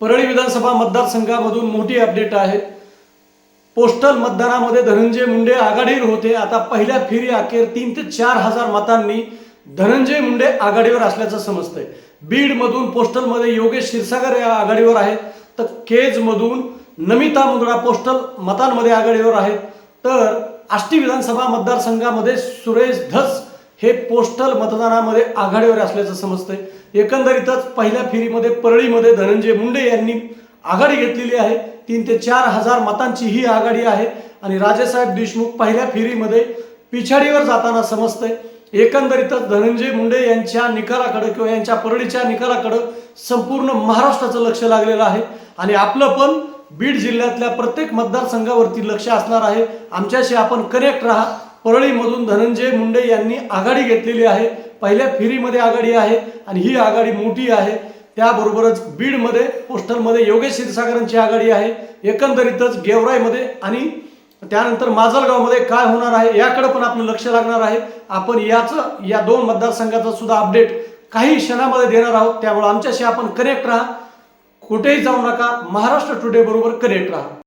परळी विधानसभा मतदारसंघामधून मोठी अपडेट आहे. पोस्टल मतदानामध्ये धनंजय मुंडे आघाडीवर होते. आता पहिल्या फेरी अखेर तीन ते चार हजार मतांनी धनंजय मुंडे आघाडीवर असल्याचं समजतंय. बीडमधून पोस्टलमध्ये योगेश क्षीरसागर या आघाडीवर आहेत तर केजमधून नमिता मुंदडा पोस्टल मतांमध्ये आघाडीवर आहेत तर आष्टी विधानसभा मतदारसंघामध्ये सुरेश धस हे पोस्टल मतदानामध्ये आघाडीवर असल्याचं समजतंय. एकंदरीतच पहिल्या फेरीमध्ये परळीमध्ये धनंजय मुंडे यांनी आघाडी घेतलेली आहे. तीन ते चार हजार मतांची ही आघाडी आहे आणि राजेसाहेब देशमुख पहिल्या फेरीमध्ये पिछाडीवर जाताना समजतंय. एकंदरीतच धनंजय मुंडे यांच्या निकालाकडं किंवा यांच्या परळीच्या निकालाकडं संपूर्ण महाराष्ट्राचं लक्ष लागलेलं आहे. आणि आपलं पण बीड जिल्ह्यातल्या प्रत्येक मतदारसंघावरती लक्ष असणार आहे. आमच्याशी आपण कनेक्ट राहा. परळीमधून धनंजय मुंडे यांनी आघाडी घेतलेली आहे. पहिल्या फेरीमध्ये आघाडी आहे आणि ही आघाडी मोठी आहे. त्याबरोबरच बीडमध्ये पोस्टलमध्ये योगेश क्षीरसागरांची आघाडी आहे. एकंदरीतच गेवराईमध्ये आणि त्यानंतर माजलगावमध्ये काय होणार आहे याकडे पण आपलं लक्ष लागणार आहे. आपण याचं या दोन मतदारसंघाचं सुद्धा अपडेट काही क्षणामध्ये देणार आहोत. त्यामुळे आमच्याशी आपण कनेक्ट राहा. कुठेही जाऊ नका. महाराष्ट्र टुडे बरोबर कनेक्ट राहा.